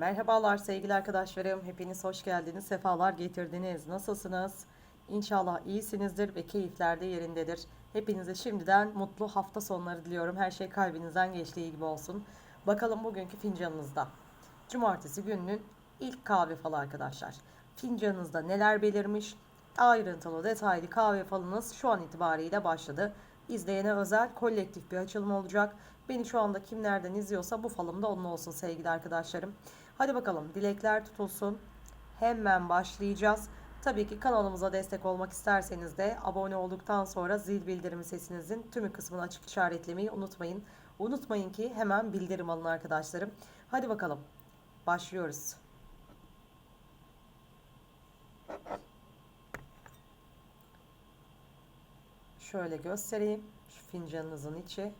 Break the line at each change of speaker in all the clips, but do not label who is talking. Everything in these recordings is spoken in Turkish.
Merhabalar sevgili arkadaşlarım. Hepiniz hoş geldiniz. Sefalar getirdiniz. Nasılsınız? İnşallah iyisinizdir ve keyifler de yerindedir. Hepinize şimdiden mutlu hafta sonları diliyorum. Her şey kalbinizden geçtiği gibi olsun. Bakalım bugünkü fincanınızda. Cumartesi gününün ilk kahve falı arkadaşlar. Fincanınızda neler belirmiş? Ayrıntılı, detaylı kahve falınız şu an itibariyle başladı. İzleyene özel kolektif bir açılım olacak. Beni şu anda kim nereden izliyorsa bu falım da onun olsun sevgili arkadaşlarım. Hadi bakalım dilekler tutulsun. Hemen başlayacağız. Tabii ki kanalımıza destek olmak isterseniz de abone olduktan sonra zil bildirimi sesinizin tümü kısmını açık işaretlemeyi unutmayın. Unutmayın ki hemen bildirim alın arkadaşlarım. Hadi bakalım. Başlıyoruz. Şöyle göstereyim. Şu fincanınızın içi.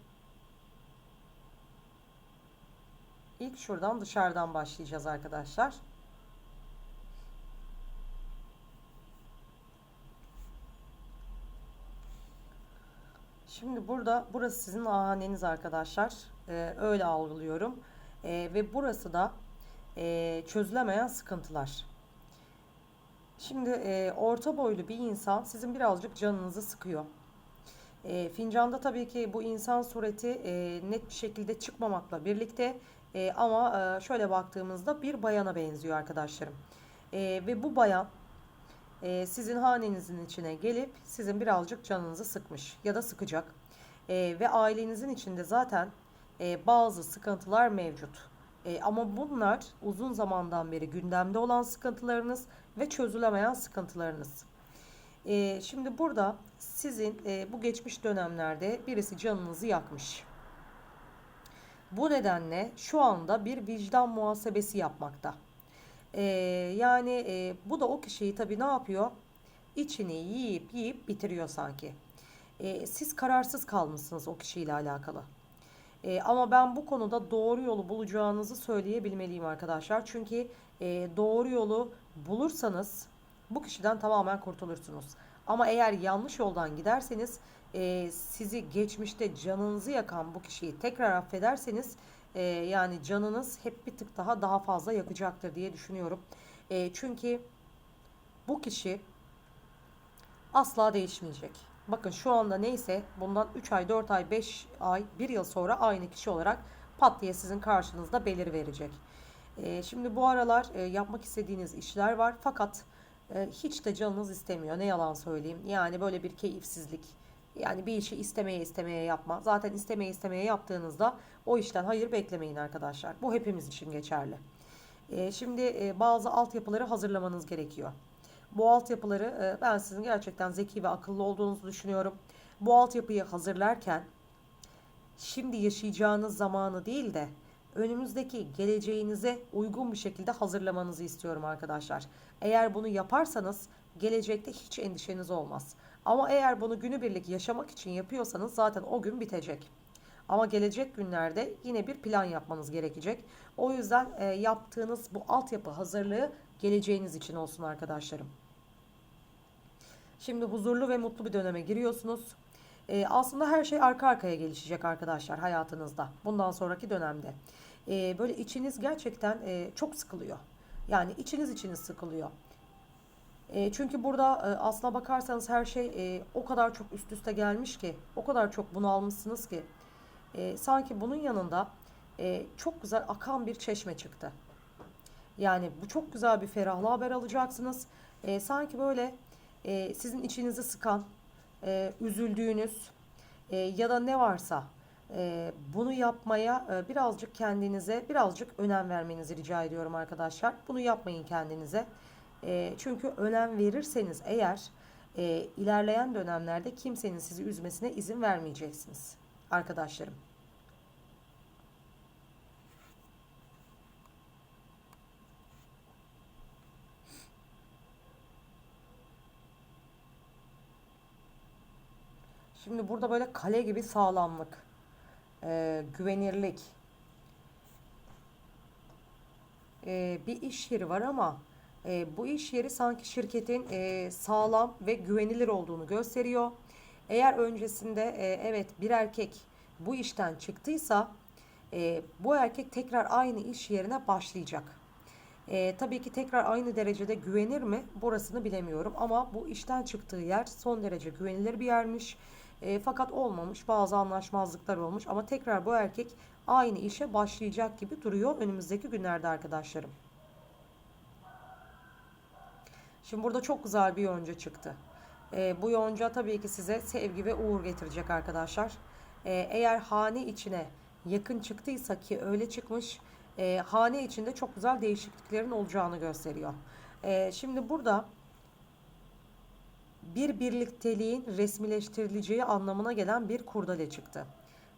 İlk şuradan dışarıdan başlayacağız arkadaşlar. Şimdi burada burası sizin ahaneniz arkadaşlar. Ee, öyle algılıyorum. Ee, ve burası da e, çözülemeyen sıkıntılar. Şimdi e, orta boylu bir insan sizin birazcık canınızı sıkıyor. E, fincanda tabii ki bu insan sureti e, net bir şekilde çıkmamakla birlikte e, ama e, şöyle baktığımızda bir bayana benziyor arkadaşlarım. E, ve bu bayan e, sizin hanenizin içine gelip sizin birazcık canınızı sıkmış ya da sıkacak. E, ve ailenizin içinde zaten e, bazı sıkıntılar mevcut. E, ama bunlar uzun zamandan beri gündemde olan sıkıntılarınız ve çözülemeyen sıkıntılarınız. E, şimdi burada sizin e, bu geçmiş dönemlerde birisi canınızı yakmış. Bu nedenle şu anda bir vicdan muhasebesi yapmakta. E, yani e, bu da o kişiyi tabii ne yapıyor? İçini yiyip yiyip bitiriyor sanki. E, siz kararsız kalmışsınız o kişiyle alakalı. E, ama ben bu konuda doğru yolu bulacağınızı söyleyebilmeliyim arkadaşlar. Çünkü e, doğru yolu bulursanız bu kişiden tamamen kurtulursunuz. Ama eğer yanlış yoldan giderseniz e, sizi geçmişte canınızı yakan bu kişiyi tekrar affederseniz e, yani canınız hep bir tık daha daha fazla yakacaktır diye düşünüyorum. E, çünkü bu kişi asla değişmeyecek. Bakın şu anda neyse bundan 3 ay, 4 ay, 5 ay, 1 yıl sonra aynı kişi olarak pat diye sizin karşınızda belir verecek. E, şimdi bu aralar e, yapmak istediğiniz işler var fakat e, hiç de canınız istemiyor. Ne yalan söyleyeyim. Yani böyle bir keyifsizlik. Yani bir işi istemeye istemeye yapma. Zaten istemeye istemeye yaptığınızda o işten hayır beklemeyin arkadaşlar. Bu hepimiz için geçerli. E, şimdi e, bazı altyapıları hazırlamanız gerekiyor. Bu altyapıları e, ben sizin gerçekten zeki ve akıllı olduğunuzu düşünüyorum. Bu altyapıyı hazırlarken şimdi yaşayacağınız zamanı değil de önümüzdeki geleceğinize uygun bir şekilde hazırlamanızı istiyorum arkadaşlar. Eğer bunu yaparsanız gelecekte hiç endişeniz olmaz. Ama eğer bunu günübirlik yaşamak için yapıyorsanız zaten o gün bitecek. Ama gelecek günlerde yine bir plan yapmanız gerekecek. O yüzden e, yaptığınız bu altyapı hazırlığı geleceğiniz için olsun arkadaşlarım. Şimdi huzurlu ve mutlu bir döneme giriyorsunuz. E, aslında her şey arka arkaya gelişecek arkadaşlar hayatınızda. Bundan sonraki dönemde. E, böyle içiniz gerçekten e, çok sıkılıyor. Yani içiniz içiniz sıkılıyor. E, çünkü burada e, aslına bakarsanız her şey e, o kadar çok üst üste gelmiş ki, o kadar çok bunu almışsınız ki. E, sanki bunun yanında e, çok güzel akan bir çeşme çıktı. Yani bu çok güzel bir ferahlı haber alacaksınız. E, sanki böyle e, sizin içinizi sıkan, e, üzüldüğünüz e, ya da ne varsa e, bunu yapmaya e, birazcık kendinize birazcık önem vermenizi rica ediyorum arkadaşlar. Bunu yapmayın kendinize. E, çünkü önem verirseniz eğer e, ilerleyen dönemlerde kimsenin sizi üzmesine izin vermeyeceksiniz arkadaşlarım. Şimdi burada böyle kale gibi sağlamlık, e, güvenirlik, e, bir iş yeri var ama e, bu iş yeri sanki şirketin e, sağlam ve güvenilir olduğunu gösteriyor. Eğer öncesinde e, evet bir erkek bu işten çıktıysa e, bu erkek tekrar aynı iş yerine başlayacak. E, tabii ki tekrar aynı derecede güvenir mi? Burasını bilemiyorum ama bu işten çıktığı yer son derece güvenilir bir yermiş. E, fakat olmamış bazı anlaşmazlıklar olmuş ama tekrar bu erkek aynı işe başlayacak gibi duruyor önümüzdeki günlerde arkadaşlarım. Şimdi burada çok güzel bir yonca çıktı. E, bu yonca tabii ki size sevgi ve uğur getirecek arkadaşlar. E, eğer hane içine yakın çıktıysa ki öyle çıkmış e, hane içinde çok güzel değişikliklerin olacağını gösteriyor. E, şimdi burada bir birlikteliğin resmileştirileceği anlamına gelen bir kurdele çıktı.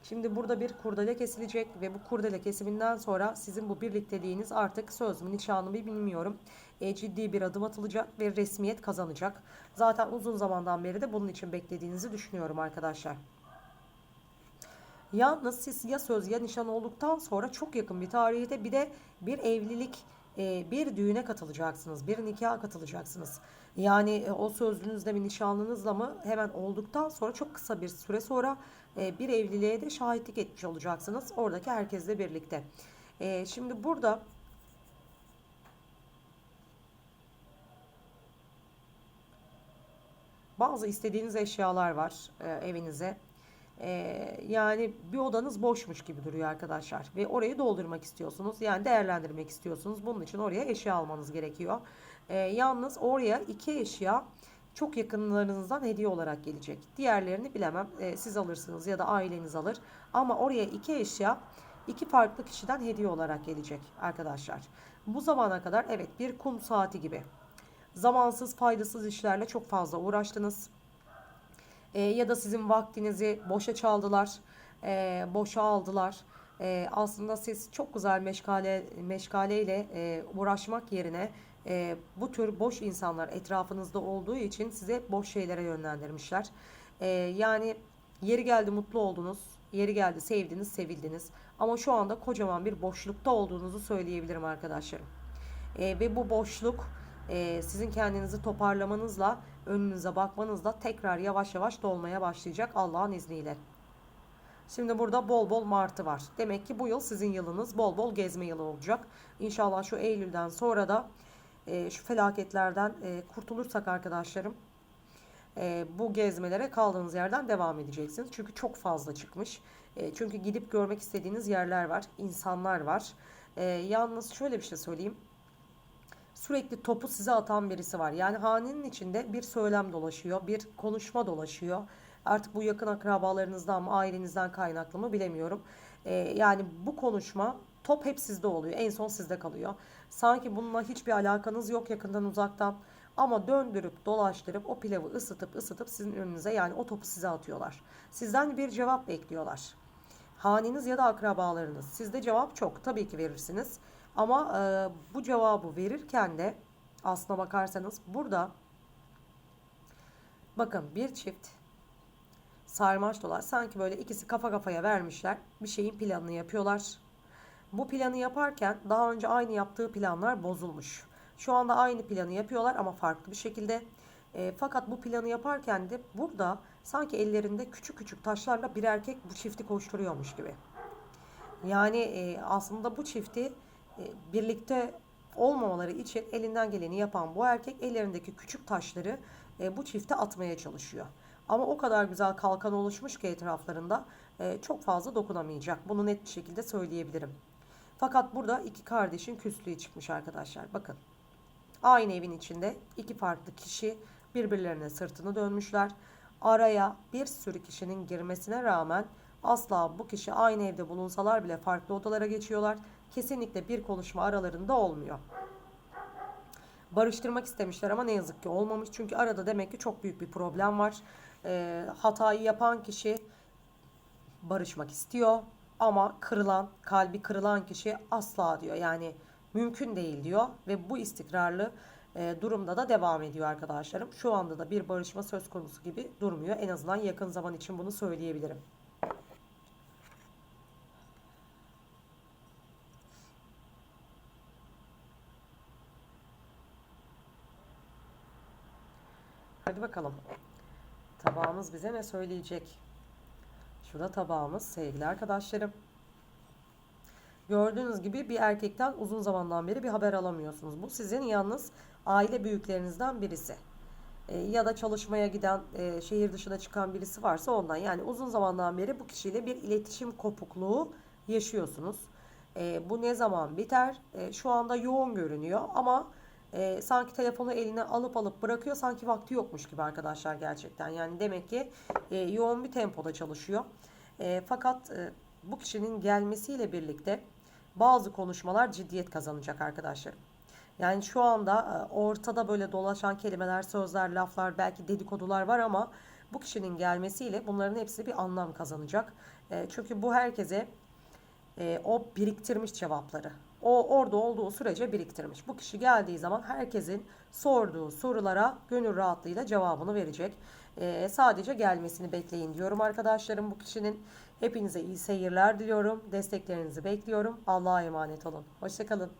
Şimdi burada bir kurdele kesilecek ve bu kurdele kesiminden sonra sizin bu birlikteliğiniz artık söz mü nişanı mı bilmiyorum. E, ciddi bir adım atılacak ve resmiyet kazanacak. Zaten uzun zamandan beri de bunun için beklediğinizi düşünüyorum arkadaşlar. Yalnız siz ya söz ya nişan olduktan sonra çok yakın bir tarihte bir de bir evlilik e, bir düğüne katılacaksınız. Bir nikaha katılacaksınız. Yani e, o sözlünüzle bir nişanlınızla mı hemen olduktan sonra çok kısa bir süre sonra e, bir evliliğe de şahitlik etmiş olacaksınız. Oradaki herkesle birlikte. E, şimdi burada bazı istediğiniz eşyalar var e, evinize. Ee, yani bir odanız boşmuş gibi duruyor arkadaşlar. Ve orayı doldurmak istiyorsunuz yani değerlendirmek istiyorsunuz. Bunun için oraya eşya almanız gerekiyor. Ee, yalnız oraya iki eşya çok yakınlarınızdan hediye olarak gelecek. Diğerlerini bilemem. Ee, siz alırsınız ya da aileniz alır. Ama oraya iki eşya iki farklı kişiden hediye olarak gelecek arkadaşlar. Bu zamana kadar evet bir kum saati gibi. Zamansız faydasız işlerle çok fazla uğraştınız e, ya da sizin vaktinizi boşa çaldılar, e, boşa aldılar. E, aslında siz çok güzel meşgale meşgaleyle e, uğraşmak yerine e, bu tür boş insanlar etrafınızda olduğu için size boş şeylere yönlendirmişler. E, yani yeri geldi mutlu oldunuz, yeri geldi sevdiniz, sevildiniz. Ama şu anda kocaman bir boşlukta olduğunuzu söyleyebilirim arkadaşlarım. E, ve bu boşluk e, sizin kendinizi toparlamanızla önünüze bakmanızla tekrar yavaş yavaş dolmaya başlayacak Allah'ın izniyle. Şimdi burada bol bol martı var. Demek ki bu yıl sizin yılınız bol bol gezme yılı olacak. İnşallah şu Eylül'den sonra da e, şu felaketlerden e, kurtulursak arkadaşlarım e, bu gezmelere kaldığınız yerden devam edeceksiniz. Çünkü çok fazla çıkmış. E, çünkü gidip görmek istediğiniz yerler var, insanlar var. E, yalnız şöyle bir şey söyleyeyim sürekli topu size atan birisi var. Yani hanenin içinde bir söylem dolaşıyor, bir konuşma dolaşıyor. Artık bu yakın akrabalarınızdan mı, ailenizden kaynaklı mı bilemiyorum. Ee, yani bu konuşma top hep sizde oluyor. En son sizde kalıyor. Sanki bununla hiçbir alakanız yok yakından uzaktan. Ama döndürüp dolaştırıp o pilavı ısıtıp ısıtıp sizin önünüze yani o topu size atıyorlar. Sizden bir cevap bekliyorlar. Haneniz ya da akrabalarınız. Sizde cevap çok. Tabii ki verirsiniz. Ama e, bu cevabı verirken de aslına bakarsanız burada bakın bir çift sarmaş dolar sanki böyle ikisi kafa kafaya vermişler. Bir şeyin planını yapıyorlar. Bu planı yaparken daha önce aynı yaptığı planlar bozulmuş. Şu anda aynı planı yapıyorlar ama farklı bir şekilde. E, fakat bu planı yaparken de burada sanki ellerinde küçük küçük taşlarla bir erkek bu çifti koşturuyormuş gibi. Yani e, aslında bu çifti birlikte olmamaları için elinden geleni yapan bu erkek ellerindeki küçük taşları e, bu çifte atmaya çalışıyor. Ama o kadar güzel kalkan oluşmuş ki etraflarında e, çok fazla dokunamayacak. Bunu net bir şekilde söyleyebilirim. Fakat burada iki kardeşin küslüğü çıkmış arkadaşlar. Bakın. Aynı evin içinde iki farklı kişi birbirlerine sırtını dönmüşler. Araya bir sürü kişinin girmesine rağmen asla bu kişi aynı evde bulunsalar bile farklı odalara geçiyorlar kesinlikle bir konuşma aralarında olmuyor. Barıştırmak istemişler ama ne yazık ki olmamış. Çünkü arada demek ki çok büyük bir problem var. E, hatayı yapan kişi barışmak istiyor ama kırılan, kalbi kırılan kişi asla diyor. Yani mümkün değil diyor ve bu istikrarlı e, durumda da devam ediyor arkadaşlarım. Şu anda da bir barışma söz konusu gibi durmuyor. En azından yakın zaman için bunu söyleyebilirim. Hadi bakalım. Tabağımız bize ne söyleyecek? Şurada tabağımız sevgili arkadaşlarım. Gördüğünüz gibi bir erkekten uzun zamandan beri bir haber alamıyorsunuz. Bu sizin yalnız aile büyüklerinizden birisi. E, ya da çalışmaya giden, e, şehir dışına çıkan birisi varsa ondan. Yani uzun zamandan beri bu kişiyle bir iletişim kopukluğu yaşıyorsunuz. E, bu ne zaman biter? E, şu anda yoğun görünüyor ama e, sanki telefonu eline alıp alıp bırakıyor sanki vakti yokmuş gibi arkadaşlar gerçekten. Yani demek ki e, yoğun bir tempoda çalışıyor. E, fakat e, bu kişinin gelmesiyle birlikte bazı konuşmalar ciddiyet kazanacak arkadaşlar. Yani şu anda e, ortada böyle dolaşan kelimeler, sözler, laflar, belki dedikodular var ama bu kişinin gelmesiyle bunların hepsi bir anlam kazanacak. E, çünkü bu herkese e, o biriktirmiş cevapları. O orada olduğu sürece biriktirmiş. Bu kişi geldiği zaman herkesin sorduğu sorulara gönül rahatlığıyla cevabını verecek. E, sadece gelmesini bekleyin diyorum arkadaşlarım bu kişinin. Hepinize iyi seyirler diliyorum. Desteklerinizi bekliyorum. Allah'a emanet olun. Hoşçakalın.